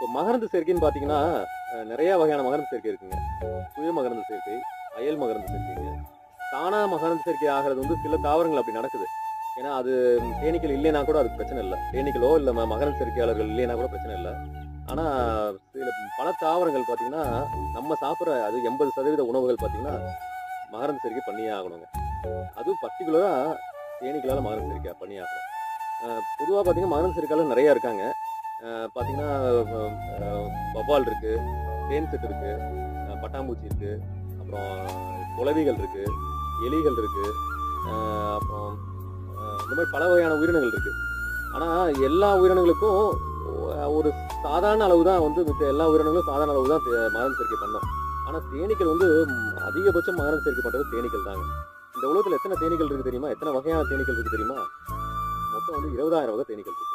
இப்போ மகரந்த சேர்க்கைன்னு பார்த்தீங்கன்னா நிறையா நிறைய வகையான மகரந்த சேர்க்கை இருக்குங்க. சுய மகரந்த சேர்க்கை அயல் மகரந்த சேர்க்கைங்க. தானா மகரந்த சேர்க்கை ஆகிறது வந்து சில தாவரங்கள் அப்படி நடக்குது. ஏன்னா அது தேனீக்கள் இல்லைன்னா கூட அது பிரச்சனை இல்லை. தேனீக்களோ இல்லை மகரந்த சேர்க்கையாளர்கள் இல்லைன்னா கூட பிரச்சனை இல்லை. ஆனால் சில பல தாவரங்கள் பார்த்தீங்கன்னா நம்ம சாப்பிட்ற அது எண்பது சதவீத உணவுகள் பார்த்தீங்கன்னா மகரந்த சேர்க்கை பண்ணியே ஆகணுங்க. அதுவும் பர்டிகுலராக தேனீக்களால் மகரந்த சேர்க்கை பண்ணியே ஆகணும். பொதுவாக பார்த்தீங்கன்னா மகரந்த சேர்க்கையாளர் நிறையா இருக்காங்க. பார்த்தீங்கன்னா அஹ் வவ்வால் இருக்கு தேன் இருக்கு பட்டாம்பூச்சி இருக்கு அப்புறம் குலவிகள் இருக்கு எலிகள் இருக்கு அப்புறம் இந்த மாதிரி பல வகையான உயிரினங்கள் இருக்கு. ஆனால் எல்லா உயிரினங்களுக்கும் ஒரு சாதாரண அளவு தான் வந்து மித்த எல்லா உயிரினங்களும் சாதாரண அளவு தான் மரண சேர்க்கை பண்ணோம். ஆனால் தேனீக்கள் வந்து அதிகபட்சம் மகரந்த சேர்க்கை பண்ணுறது தேனீக்கள் தாங்க. இந்த உலகத்தில் எத்தனை தேனீக்கள் இருக்கு தெரியுமா? எத்தனை வகையான தேனீக்கள் இருக்கு தெரியுமா? மொத்தம் வந்து இருபதாயிரம் வகை தேனீக்கள் இருக்குது